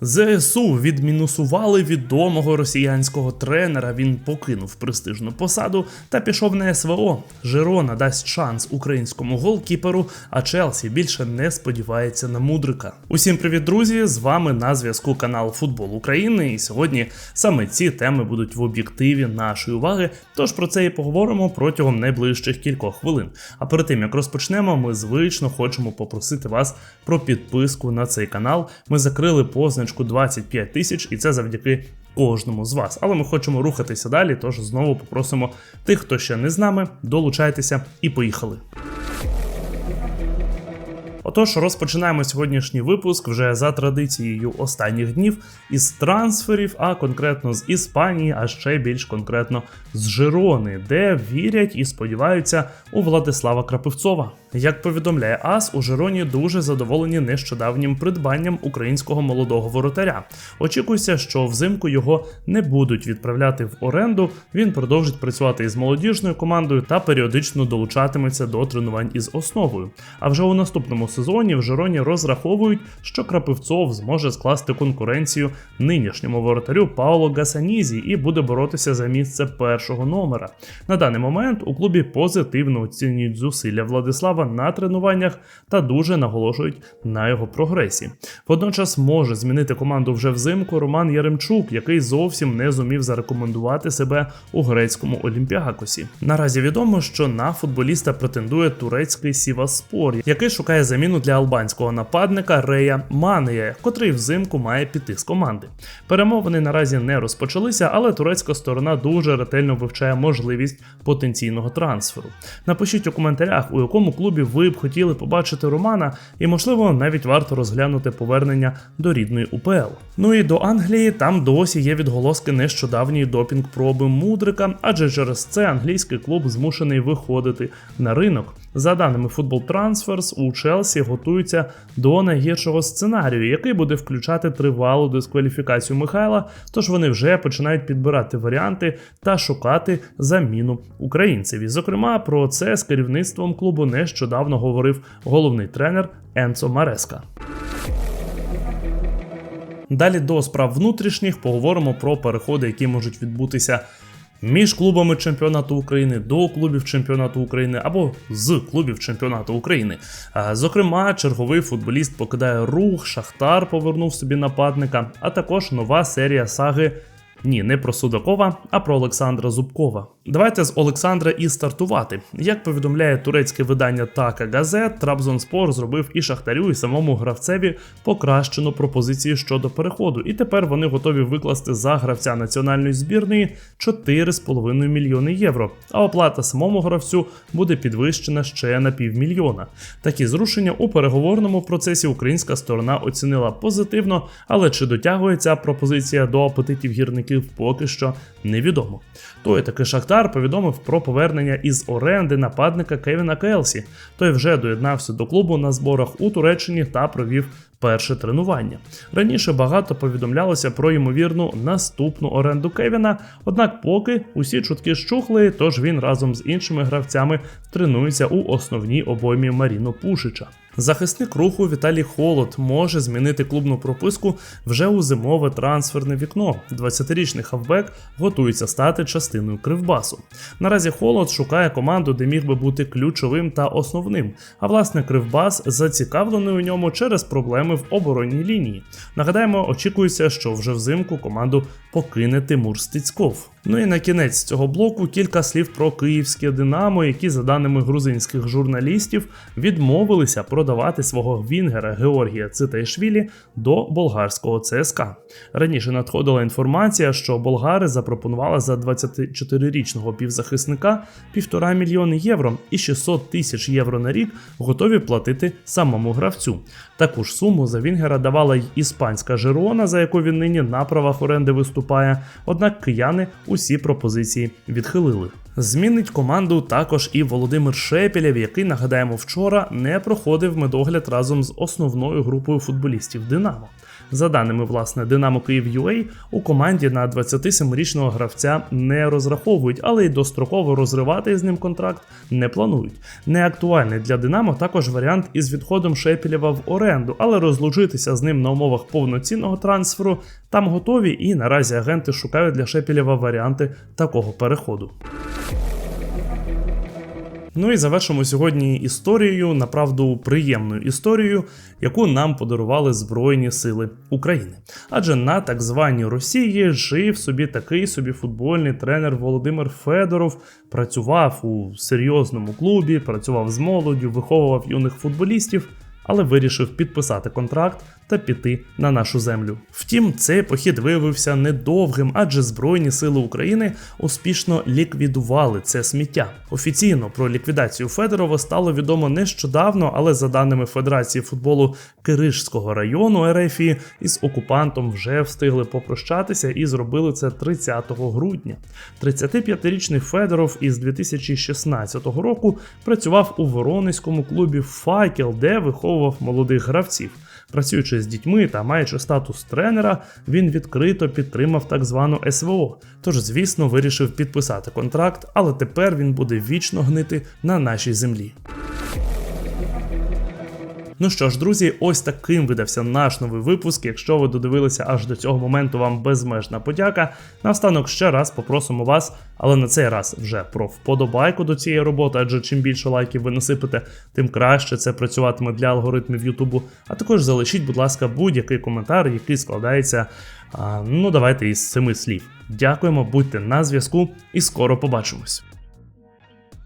ЗСУ відмінусували відомого росіянського тренера. Він покинув престижну посаду та пішов на СВО. Жирона дасть шанс українському голкіперу, а Челсі більше не сподівається на мудрика. Усім привіт, друзі! З вами на зв'язку канал Футбол України. І сьогодні саме ці теми будуть в об'єктиві нашої уваги. Тож про це і поговоримо протягом найближчих кількох хвилин. А перед тим як розпочнемо, ми звично хочемо попросити вас про підписку на цей канал. Ми закрили позначку 25 тисяч, і це завдяки кожному з вас. Але ми хочемо рухатися далі. Тож знову попросимо тих, хто ще не з нами, долучайтеся і поїхали. Отож, розпочинаємо сьогоднішній випуск вже за традицією останніх днів із трансферів, а конкретно з Іспанії, а ще більш конкретно з Жирони, де вірять і сподіваються у Владислава Крапивцова. Як повідомляє АС, у Жироні дуже задоволені нещодавнім придбанням українського молодого воротаря. Очікується, що взимку його не будуть відправляти в оренду. Він продовжить працювати із молодіжною командою та періодично долучатиметься до тренувань із основою. А вже у наступному сезоні в Жироні розраховують, що Крапивцов зможе скласти конкуренцію нинішньому воротарю Пауло Гасанізі і буде боротися за місце першого номера. На даний момент у клубі позитивно оцінюють зусилля Владислава на тренуваннях та дуже наголошують на його прогресі. Водночас може змінити команду вже взимку Роман Яремчук, який зовсім не зумів зарекомендувати себе у грецькому Олімпіакосі. Наразі відомо, що на футболіста претендує турецький Сіваспор, який шукає заміну для албанського нападника Рея Манея, котрий взимку має піти з команди. Перемовини наразі не розпочалися, але турецька сторона дуже ретельно вивчає можливість потенційного трансферу. Напишіть у коментарях, у якому клубі ви б хотіли побачити Романа, і можливо навіть варто розглянути повернення до рідної УПЛ. Ну і до Англії там досі є відголоски нещодавньої допінг-проби Мудрика, адже через це англійський клуб змушений виходити на ринок. За даними Football Transfers, у Челсі готуються до найгіршого сценарію, який буде включати тривалу дискваліфікацію Михайла. Тож вони вже починають підбирати варіанти та шукати заміну українцеві. Зокрема, про це з керівництвом клубу нещодавно говорив головний тренер Енцо Мареска. Далі до справ внутрішніх поговоримо про переходи, які можуть відбутися між клубами чемпіонату України до клубів чемпіонату України або з клубів чемпіонату України. Зокрема, черговий футболіст покидає рух, Шахтар повернув собі нападника, а також нова серія саги. Ні, не про Судакова, а про Олександра Зубкова. Давайте з Олександра і стартувати. Як повідомляє турецьке видання Така Газет, Трабзонспор зробив і Шахтарю, і самому гравцеві покращену пропозицію щодо переходу, і тепер вони готові викласти за гравця національної збірної 4,5 мільйони євро. А оплата самому гравцю буде підвищена ще на півмільйона. Такі зрушення у переговорному процесі українська сторона оцінила позитивно, але чи дотягує ця пропозиція до апетитів гірників, поки що невідомо. Той таки Шахтар повідомив про повернення із оренди нападника Кевіна Келсі. Той вже доєднався до клубу на зборах у Туреччині та провів перше тренування. Раніше багато повідомлялося про ймовірну наступну оренду Кевіна, однак поки усі чутки щухли, тож він разом з іншими гравцями тренується у основній обоймі Маріно Пушича. Захисник руху Віталій Холод може змінити клубну прописку вже у зимове трансферне вікно. 20-річний хавбек готується стати частиною кривбасу. Наразі Холод шукає команду, де міг би бути ключовим та основним. А власне Кривбас зацікавлений у ньому через проблеми в оборонній лінії. Нагадаємо, очікується, що вже взимку команду покине Тимур Стецьков. Ну і на кінець цього блоку кілька слів про київське Динамо, які, за даними грузинських журналістів, відмовилися продавати свого Вінгера Георгія Цитайшвілі до болгарського ЦСКА. Раніше надходила інформація, що болгари запропонували за 24-річного півзахисника півтора мільйони євро і 600 тисяч євро на рік готові платити самому гравцю. Таку ж суму за Вінгера давала й іспанська Жирона, за яку він нині на правах оренди виступає. Однак кияни усі пропозиції відхилили. Змінить команду також і Володимир Шепілєв, який нагадаємо вчора не проходив медогляд разом з основною групою футболістів Динамо. За даними власне Динамо Київ UA, у команді на 27-річного гравця не розраховують, але й достроково розривати з ним контракт не планують. Неактуальний для Динамо також варіант із відходом Шепілєва в оренду, але розлучитися з ним на умовах повноцінного трансферу там готові, і наразі агенти шукають для Шепілєва варіанти такого переходу. Ну і завершимо сьогодні історією, направду приємною історією, яку нам подарували Збройні Сили України. Адже на так званій Росії жив собі такий собі футбольний тренер Володимир Федоров, працював у серйозному клубі, працював з молоддю, виховував юних футболістів. Але вирішив підписати контракт та піти на нашу землю. Втім, цей похід виявився недовгим, адже Збройні Сили України успішно ліквідували це сміття. Офіційно про ліквідацію Федорова стало відомо нещодавно, але за даними Федерації футболу Киришського району РФ, із окупантом вже встигли попрощатися і зробили це 30 грудня. 35-річний Федоров із 2016 року працював у Воронезькому клубі Факел, де виховував молодих гравців. Працюючи з дітьми та маючи статус тренера, він відкрито підтримав так звану СВО. Тож, звісно, вирішив підписати контракт, але тепер він буде вічно гнити на нашій землі. Ну що ж, друзі, ось таким видався наш новий випуск. Якщо ви додивилися аж до цього моменту, вам безмежна подяка. Наостанок ще раз попросимо вас, але на цей раз вже про вподобайку до цієї роботи, адже чим більше лайків ви насипите, тим краще це працюватиме для алгоритмів Ютубу. А також залишіть, будь ласка, будь-який коментар, який складається. Ну, давайте із семи слів. Дякуємо, будьте на зв'язку і скоро побачимось.